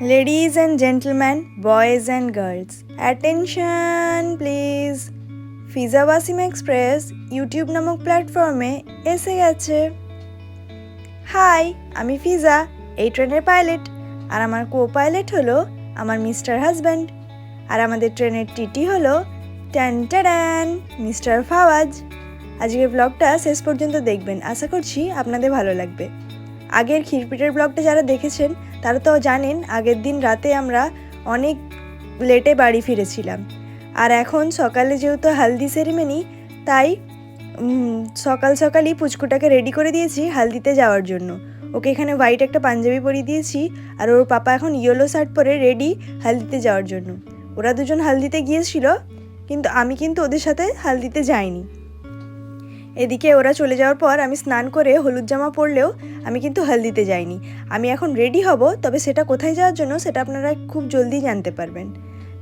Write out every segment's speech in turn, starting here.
Ladies and gentlemen, boys and girls, attention please! Fiza Wasim express YouTube নামক প্ল্যাটফর্মে এসে গেছে। হাই আমি ফিজা এই ট্রেনের পাইলট আর আমার কো পাইলট হলো আমার মিস্টার হাজব্যান্ড আর আমাদের ট্রেনের টিটি হলো ট্যান ট্যান মিস্টার ফাওয়াজ। আজকের ব্লগটা শেষ পর্যন্ত দেখবেন। আশা করছি আপনাদের ভালো লাগবে। আগের ক্ষীরপিটের ব্লগটা যারা দেখেছেন, তারা তো জানেন আগের দিন রাতে আমরা অনেক লেটে বাড়ি ফিরেছিলাম। আর এখন সকালে যেহেতু হালদি সেরিমনি তাই সকাল সকালই পুচকুটাকে রেডি করে দিয়েছি হালদিতে যাওয়ার জন্য। ওকে এখানে হোয়াইট একটা পাঞ্জাবি পরিয়ে দিয়েছি, আর ওর পাপা এখন ইয়েলো শার্ট পরে রেডি হালদিতে যাওয়ার জন্য। ওরা দুজন হালদিতে গিয়েছিল, কিন্তু আমি কিন্তু ওদের সাথে হালদিতে যাইনি। এদিকে ওরা চলে যাওয়ার পর আমি স্নান করে হলুদ জামা পরলেও আমি কিন্তু হালদিতে যাইনি। আমি এখন রেডি হব, তবে সেটা কোথায় যাওয়ার জন্য সেটা আপনারা খুব জলদি জানতে পারবেন।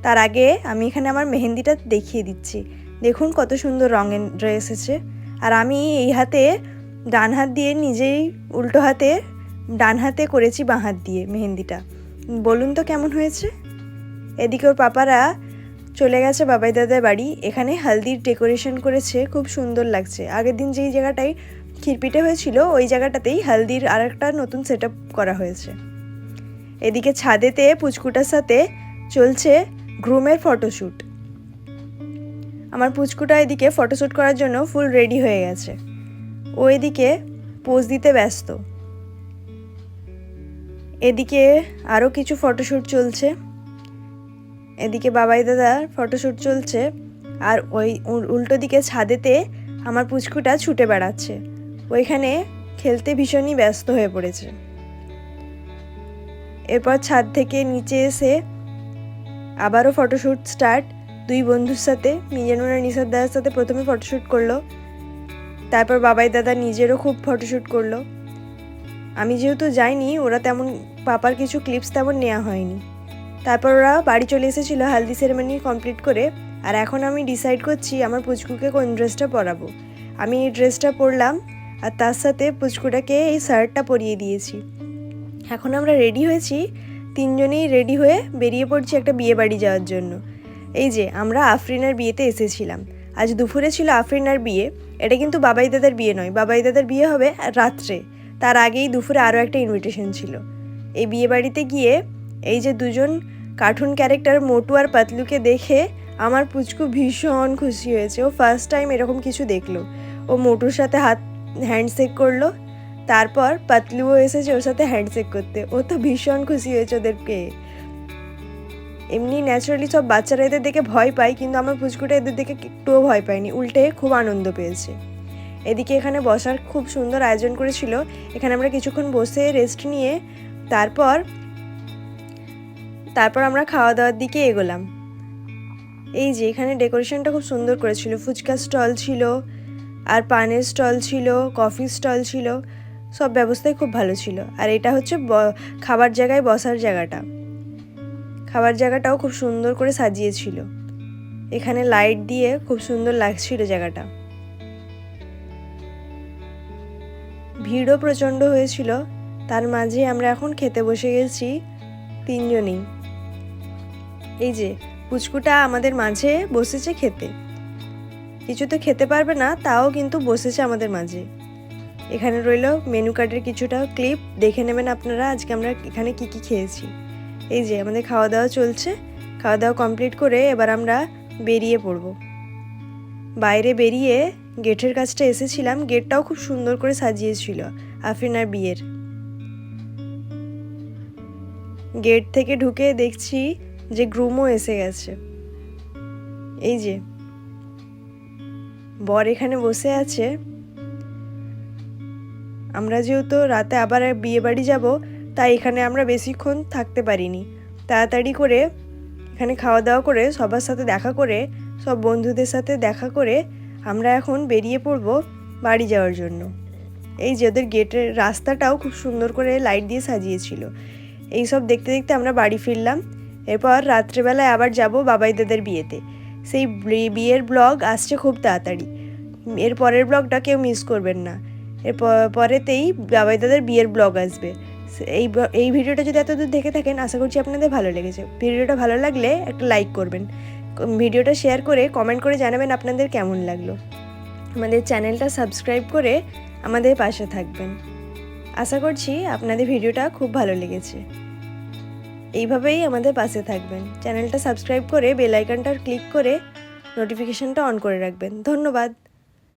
তার আগে আমি এখানে আমার মেহেন্দিটা দেখিয়ে দিচ্ছি। দেখুন কত সুন্দর রঙের ড্রেস এসেছে। আর আমি এই হাতে ডান হাত দিয়ে নিজেই উল্টো হাতে, ডান হাতে করেছি বাঁ হাত দিয়ে মেহেন্দিটা। বলুন তো কেমন হয়েছে? এদিকে ওর পাপারা চলে গেছে বাবাই দাদার বাড়ি। এখানে হালদির ডেকোরেশন করেছে, খুব সুন্দর লাগছে। আগের দিন যেই জায়গাটায় ক্ষীরপিটে হয়েছিল, ওই জায়গাটাতেই হালদির আর একটা নতুন সেট করা হয়েছে। এদিকে ছাদেতে, পুচকুটার সাথে চলছে গ্রুমের ফটোশ্যুট আমার পুচকুটা এদিকে ফটোশ্যুট করার জন্য ফুল রেডি হয়ে গেছে। ও এদিকে পোজ দিতে ব্যস্ত। এদিকে আরও কিছু ফটোশ্যুট চলছে। এদিকে বাবাই দাদার ফটোশ্যুট চলছে আর ওই উল্টো দিকে ছাদেতে আমার পুচকুটা ছুটে বেড়াচ্ছে। ওইখানে খেলতে ভীষণই ব্যস্ত হয়ে পড়েছে। এরপর ছাদ থেকে নিচে এসে আবারও ফটোশ্যুট স্টার্ট। দুই বন্ধুর সাথে, মিজানুর আর নিসার দাদার সাথে প্রথমে ফটোশ্যুট করল। তারপর বাবাই দাদা নিজেরও খুব ফটোশ্যুট করল। আমি যেহেতু যাইনি, ওরা তেমন, পাপার কিছু ক্লিপস তেমন নেওয়া হয়নি। তারপর ওরা বাড়ি চলে এসেছিল হালদি সেরেমনি কমপ্লিট করে, আর এখন আমি ডিসাইড করছি আমার পুচকুকে কোন ড্রেসটা পরাবো। আমি এই ড্রেসটা পরলাম, আর তার সাথে পুচকুটাকে এই শার্টটা পরিয়ে দিয়েছি। এখন আমরা রেডি হয়েছি, তিনজনেই রেডি হয়ে বেরিয়ে পড়ছি একটা বিয়ে বাড়ি যাওয়ার জন্য। এই যে, আমরা আফরিনার বিয়েতে এসেছিলাম। আজ দুপুরে ছিল আফরিনার বিয়ে। এটা কিন্তু বাবাই দাদার বিয়ে নয়। বাবাই দাদার বিয়ে হবে রাত্রে। তার আগেই দুপুরে আরও একটা ইনভিটেশন ছিল। এই বিয়ে বাড়িতে গিয়ে এই যে দুজন কার্টুন ক্যারেক্টার মোটু আর পাতলুকে দেখে আমার পুচকু ভীষণ খুশি হয়েছে। ও ফার্স্ট টাইম এরকম কিছু দেখল। ও মোটুর সাথে হাত হ্যান্ডশেক করল। তারপর পাতলুও এসেছে ওর সাথে হ্যান্ডশেক করতে। ও তো ভীষণ খুশি হয়েছে ওদেরকে। এমনি ন্যাচারালি সব বাচ্চারা এদের দেখে ভয় পায়, কিন্তু আমার পুচকুটা এদের দেখে একটুও ভয় পায়নি। উল্টে খুব আনন্দ পেয়েছে। এদিকে এখানে বসার খুব সুন্দর আয়োজন করেছিল। এখানে আমরা কিছুক্ষণ বসে রেস্ট নিয়ে তারপর তারপর আমরা খাওয়া দাওয়ার দিকে এগোলাম। এই যে, এখানে ডেকোরেশনটা খুব সুন্দর করেছিল। ফুচকা স্টল ছিল, আর পানের স্টল ছিল, কফি স্টল ছিল, সব ব্যবস্থাই খুব ভালো ছিল। আর এটা হচ্ছে খাবার জায়গায় বসার জায়গাটা। খাবার জায়গাটাও খুব সুন্দর করে সাজিয়েছিল। এখানে লাইট দিয়ে খুব সুন্দর লাগছিল জায়গাটা। ভিড়ও প্রচণ্ড হয়েছিল। তার মাঝে আমরা এখন খেতে বসে গেছি তিনজনেই। এই যে, পুচকুটা আমাদের মাঝে বসেছে খেতে। কিছু তো খেতে পারবে না, তাও কিন্তু বসেছে আমাদের মাঝে। এখানে রইল মেনু কার্ডের কিছুটা ক্লিপ দেখে নেবেন আপনারা আজকে আমরা এখানে কি কি খেয়েছি। এই যে, আমাদের খাওয়া দাওয়া চলছে। খাওয়া দাওয়া কমপ্লিট করে এবার আমরা বেরিয়ে পড়ব। বাইরে বেরিয়ে গেটের কাছটা এসেছিলাম। গেটটাও খুব সুন্দর করে সাজিয়েছিল আফরিনার বিয়ের। গেট থেকে ঢুকে দেখছি যে গ্রুমও এসে গেছে। এই যে, বর এখানে বসে আছে। আমরা যেহেতু রাতে আবার বিয়ে বাড়ি যাব, তাই এখানে আমরা বেশিক্ষণ থাকতে পারিনি। তাড়াতাড়ি করে এখানে খাওয়া দাওয়া করে সবার সাথে দেখা করে, সব বন্ধুদের সাথে দেখা করে আমরা এখন বেরিয়ে পড়ব বাড়ি যাওয়ার জন্য। এই যে ওদের গেটের রাস্তাটাও খুব সুন্দর করে লাইট দিয়ে সাজিয়েছিল। এই সব দেখতে দেখতে আমরা বাড়ি ফিরলাম। এরপর রাত্রেবেলায় আবার যাব বাবাই দাদের বিয়েতে। সেই বিয়ের ব্লগ আসছে খুব তাড়াতাড়ি। এর পরের ব্লগটা কেউ মিস করবেন না। এর পরেতেই বাবাই দাদার বিয়ের ব্লগ আসবে। এই এই ভিডিওটা যদি এতদূর দেখে থাকেন, আশা করছি আপনাদের ভালো লেগেছে। ভিডিওটা ভালো লাগলে একটা লাইক করবেন। ভিডিওটা শেয়ার করে কমেন্ট করে জানাবেন আপনাদের কেমন লাগল। আমাদের চ্যানেলটা সাবস্ক্রাইব করে আমাদের পাশে থাকবেন। আশা করছি আপনাদের ভিডিওটা খুব ভালো লেগেছে। এইভাবেই আমাদের পাশে থাকবেন। চ্যানেলটা সাবস্ক্রাইব করে বেল আইকনটা ক্লিক করে নোটিফিকেশনটা অন করে রাখবেন। ধন্যবাদ।